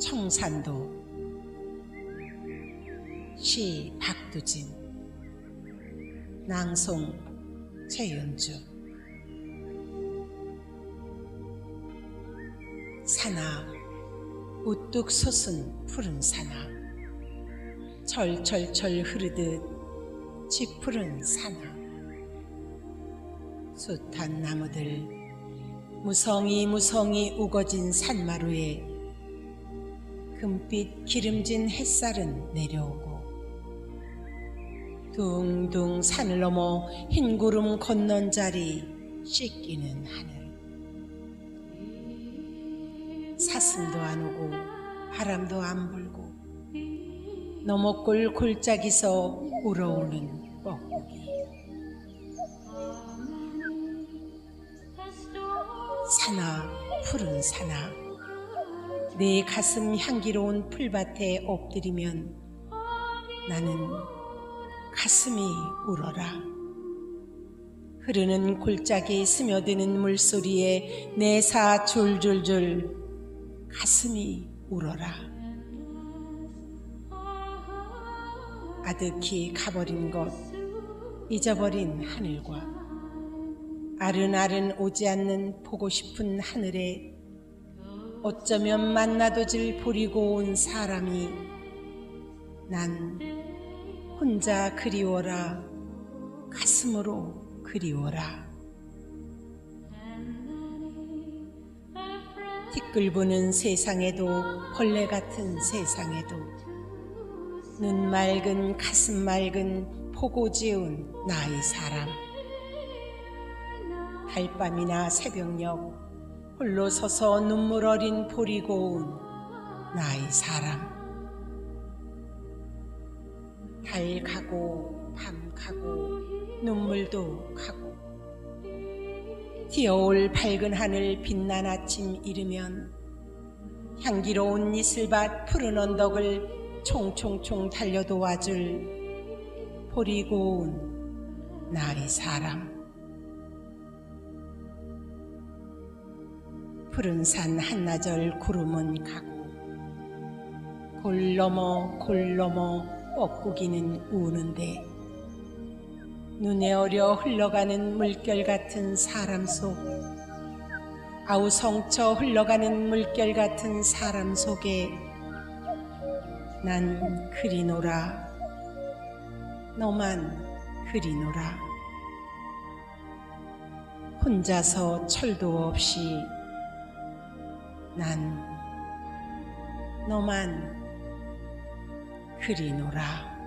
청산도. 시 박두진. 낭송 최윤주. 산하 우뚝 솟은 푸른 산하 철철철 흐르듯 짙푸른 산하 숱한 나무들 무성히 무성히 우거진 산마루에 금빛 기름진 햇살은 내려오고 둥둥 산을 넘어 흰 구름 건넌 자리 씻기는 하늘. 사슴도 안 오고 바람도 안 불고 너머골 골짜기서 울어오는 뻐꾸기. 산아 푸른 산아 내 가슴 향기로운 풀밭에 엎드리면 나는 가슴이 울어라. 흐르는 골짜기 스며드는 물소리에 내 사 줄줄줄 가슴이 울어라. 아득히 가버린 것, 잊어버린 하늘과 아른아른 오지 않는 보고 싶은 하늘에 어쩌면 만나도질 버리고 온 사람이 난 혼자 그리워라 가슴으로 그리워라. 티끌 부는 세상에도 벌레 같은 세상에도 눈 맑은 가슴 맑은 포고 지운 나의 사람. 달밤이나 새벽녘 홀로 서서 눈물 어린 보리 고운 나의 사람. 달 가고 밤 가고 눈물도 가고 티어올 밝은 하늘 빛난 아침 이르면 향기로운 이슬밭 푸른 언덕을 총총총 달려도 와줄 보리 고운 나의 사람 푸른 산 한나절 구름은 가고 골 넘어 골 넘어 뻐꾸기는 우는데 눈에 어려 흘러가는 물결 같은 사람 속 아우성쳐 흘러가는 물결 같은 사람 속에 난 그리노라. 너만 그리노라. 혼자서 철도 없이 난 너만 그리노라.